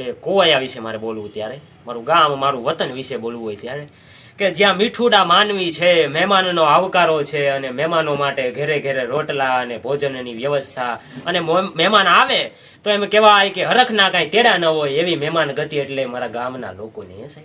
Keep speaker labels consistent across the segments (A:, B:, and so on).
A: કે કોવાયા વિશે મારે બોલવું ત્યારે. મારું ગામ, મારું વતન વિશે બોલવું હોય ત્યારે. કે જ્યાં મીઠુડા માનવી છે, મહેમાનનો આવકારો છે અને મહેમાનો માટે ઘેરે ઘેરે રોટલા અને ભોજનની વ્યવસ્થા અને મહેમાન આવે તો એમ કહેવાય કે હરખના કાંઈ તેડા ન હોય એવી મહેમાન ગતિ એટલે મારા ગામના લોકોની હશે.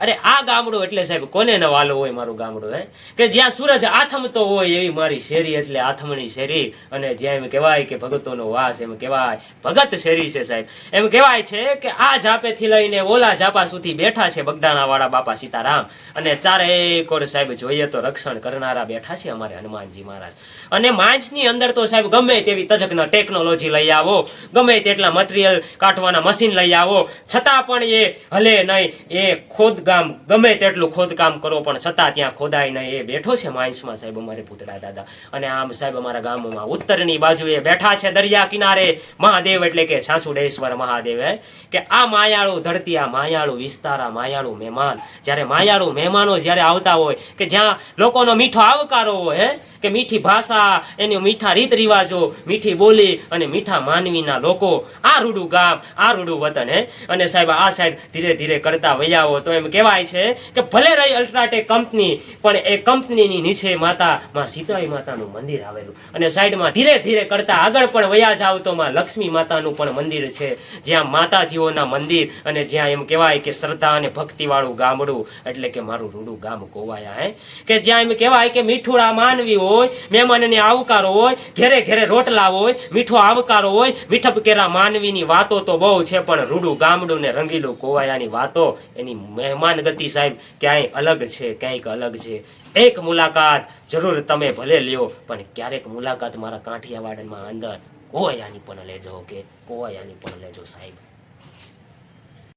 A: અરે આ ગામડું એટલે સાહેબ, કોને ન વાલો હોય મારું ગામડું, હે? કે જ્યાં સૂરજ આથમતો હોય એવી મારી શેરી એટલે આથમણી શેરી. અને જ્યાં એમ કહેવાય કે ભગતોનો વાસ, એમ કહેવાય, ભગત શેરી છે સાહેબ. એમ કહેવાય છે કે આ જાપેથી લઈને ઓલા જાપા સુધી બેઠા છે બગદાણાવાળા બાપા સીતારામ. અને ચારે કોર સાહેબ જોઈએ તો રક્ષણ કરનારા બેઠા છે અમારે હનુમાનજી મહારાજ. અને માંસની અંદર તો સાહેબ ગમે તેવી તજજ્ઞ ટેકનોલોજી લઈ આવો, ગમે તેટલા મટીરિયલ કાઢવાના મશીન લઈ આવો. છતાં પણ એ હલે નહીં, એ ખોદકામ ગમે તેટલું ખોદકામ કરો, પણ છતાં ત્યાં ખોદાય નહીં. એ બેઠો છે માંસમાં સાહેબ અમારે પૂતળા દાદા. અને આમ સાહેબ અમારા ગામમાં ઉત્તરની બાજુએ બેઠા છે દરિયા કિનારે મહાદેવ એટલે કે છાસુડેશ્વર મહાદેવ હે, કે આ માયાળુ ધરતી, આ માયાળુ વિસ્તાર, આ માયાળુ મહેમાન. જ્યારે માયાળુ મહેમાનો જ્યારે આવતા હોય, કે જ્યાં લોકોનો મીઠો આવકારો હોય, હે કે મીઠી ભાષા, એની મીઠા રીત રિવાજો મીઠી બોલી અને મીઠા માનવીના લોકો. આ રૂડું ગામ, આ રૂડું વતન, હે? અને સાહેબ, આ સાઈડ ધીરે ધીરે કરતા વૈયાઓ. તો એમ કહેવાય છે કે ભલે રહી અલ્ટ્રાટેક કંપની, પણ એ કંપનીની નીચે માતા, માં સીતાઈ માતાનું મંદિર આવેલું. અને સાઈડમાં ધીરે ધીરે કરતા આગળ પણ વયા જાવ તો માં લક્ષ્મી માતાનું પણ મંદિર છે. જ્યાં માતાજીઓના મંદિર અને જ્યાં એમ કહેવાય કે શ્રદ્ધા અને ભક્તિવાળું ગામડું, એટલે કે મારું રૂડું ગામ કોવાયા હે? કે જ્યાં એમ કહેવાય કે મીઠુડા માનવી હોય, મહેમાનને આવકારો હોય, ઘેરે ઘેરે રોટલા હોય, મીઠો આવકારો હોય મીઠપ કેરા માનવીની વાતો તો બહુ છે, પણ રૂડું, ગામડું ને રંગીલું કોવાયાની વાતો એની મહેમાન ગતિ સાહેબ ક્યાંય અલગ છે ક્યાંક અલગ છે. એક મુલાકાત જરૂર તમે ભલે લ્યો, પણ ક્યારેક મુલાકાત મારા કાંઠિયાવાડમાં અંદર કોવાયાની પણ લેજો કે કોવાયાની પણ લેજો સાહેબ.